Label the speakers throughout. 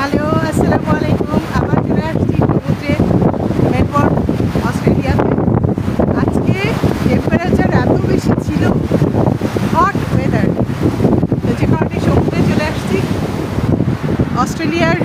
Speaker 1: Hello, আসসালামু আলাইকুম। আবার চলে আসছি সমুদ্রে মেলবোর্ন অস্ট্রেলিয়াতে। আজকে টেম্পারেচার এত বেশি ছিল হট ওয়েদার যে কারণে সমুদ্রে চলে আসছি। অস্ট্রেলিয়ার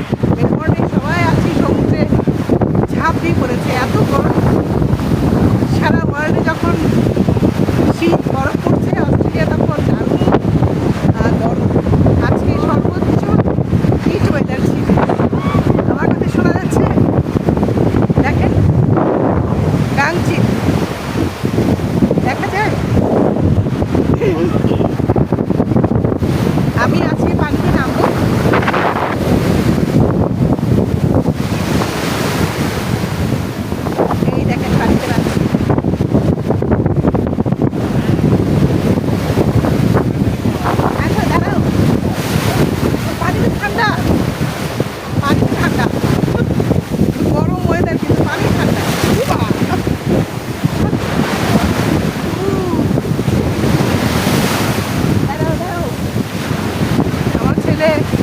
Speaker 1: day.